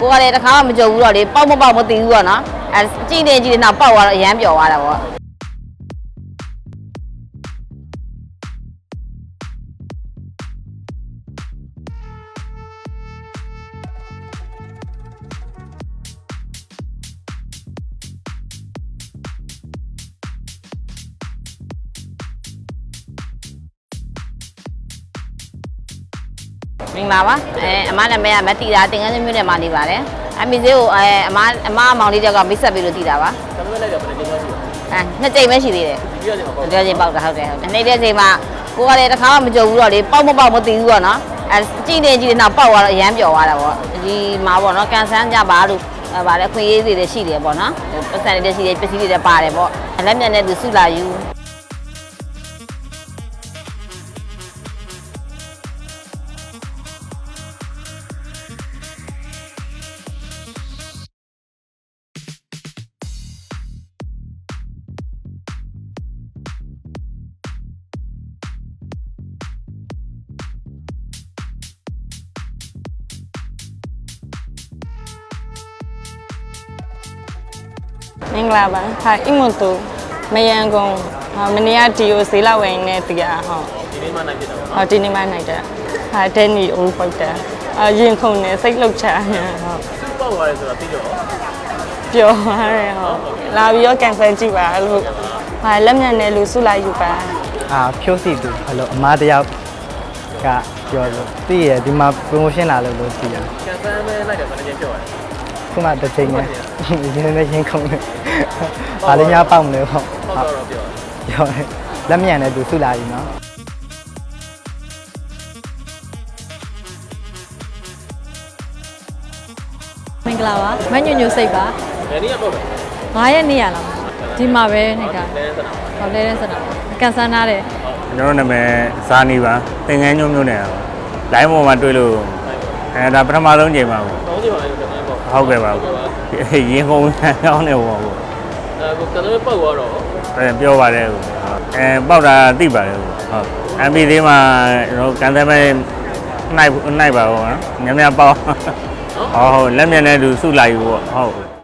ကိုကလည်းတစ်ခါမှမကြုံဘူးတော့လေပေါက်မပေါက်မသိဘူးပေါ့နော်အဲကြည့်နေကြည့်နေနောက်ပေါက်သွားတော့အရန်ပျော်သွားတာပေါ့ မင်္ဂလာပါအဲအမနာမည်ကမတီတာတင်ငန်းချင်းမြို့နယ်မှာနေပါတယ်အမီဈေးကိုအဲအမအမမောင်လေးတယောက်ကမိတ်ဆက်ပြီးလို့တည်တာပါကံမဲ့လိုက်တော့ဘယ်လိုလဲရှိအဲနှစ်ကြိမ်ပဲရှိသေးတယ်ဒီရက်ချိန်မှာပေါ့ကြောချိန်ပေါက်တာဟုတ်တယ်ဟုတ်တယ်နေတဲ့ချိန်မှာကိုကလည်းတစ်ခါမှမကြုံဘူးတော့လေပေါက်မပေါက်မသိဘူးပေါ့နော်အဲကြည့်နေကြည့်နေနောက်ပေါက်သွားတော့အရန်ပျော်သွားတာပေါ့ဒီမှာပေါ့နော်ကန်ဆန်းကြပါလို့အဲဗါလေအခွင့်အရေးတွေလည်းရှိတယ်ပေါ့နော်ပတ်စံတွေလည်းရှိတယ်ပစ္စည်းတွေလည်းပါတယ်ပေါ့လက်မြတ်နဲ့သူစုလာယူ မင်္ဂလာပါဟာအီမိုတိုမယန်ကုန်းဟာမနေ့ကဒီကိုဈေးလာဝယ်နေတကယ်ဟုတ်ဒီနေ့မှနိုင်ဖြစ်တာပေါ့ဟောဒီနေ့မှနိုင်တယ်ဟာဒန်နီအိုးပုတ်တာအရင်ခုန်နေစိတ်လှုပ်ချာနေဟုတ်သူ့ပေါ့သွားရဲဆိုတော့သိတော့ပျော်သွားတယ်ဟုတ်လာပြီးတော့ကန်ဆယ်ကြည့်ပါလို့ဟာလက်မြန်နဲ့လူစုလိုက်ယူပါအာဖြိုးစီသူဟယ်လိုအမားတယောက်ကပြောလို့သိရဒီမှာ promotion လာလို့လို့သိရကံစမ်းမဲ့လိုက်တော့ဘယ်လိုချင်းပြောရလဲ ခုမှတစ်ချိန်နဲ့ရင်းနေရင်းခုံနေဘာလေးများပေါက်မလဲပေါ့ပေါ့တော့ပြောပြောတယ်လက်မြန်နဲ့သူစုလာပြီနော်မင်္ဂလာပါမညွညွစိတ်ပါဘယ်နည်းကပေါ့လဲ9ရက်နေ့ရလားဒီမှာပဲနေတာလဲစနာဟောလဲတဲ့စနာကန်ဆန်းထားတယ်ကျွန်တော်နာမည်ဇာနီပါသင်ငန်းညုံမျိုးနဲ့ပါလိုင်းပေါ်မှာတွေ့လို့အဲဒါပထမဆုံးချိန်ပါဘူးတောင်းစီပါလေကံမဲ့ပေါ့ ဟုတ်ကဲ့ပါဘူးရင်ကုန်ကောင်းနေပါဘူးအဲကိုကံမဲ့ပေါ့သွားတော့အဲပြောပါတယ်ဟုတ်အဲပေါက်တာသိပါတယ်ဟုတ်ဟုတ်အမ်ပီသေးမှာကျွန်တော်ကန်သမဲနိုင်နိုင်ပါဘူးနော်ညများပေါက်ဟုတ်ဟုတ်လက်မြင်တဲ့သူစုလိုက်ဘူးပေါ့ဟုတ်